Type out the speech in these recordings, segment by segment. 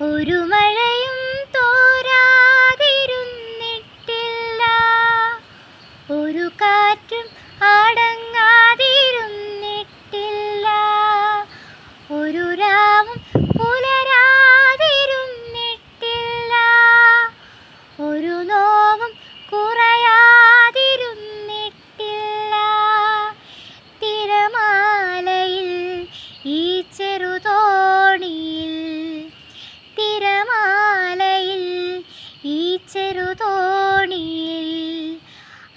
ഒരു മഴയും ചെറുതോണിയിൽ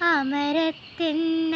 അമരത്തെന്ന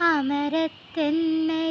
അമരത്തെന്നരികെ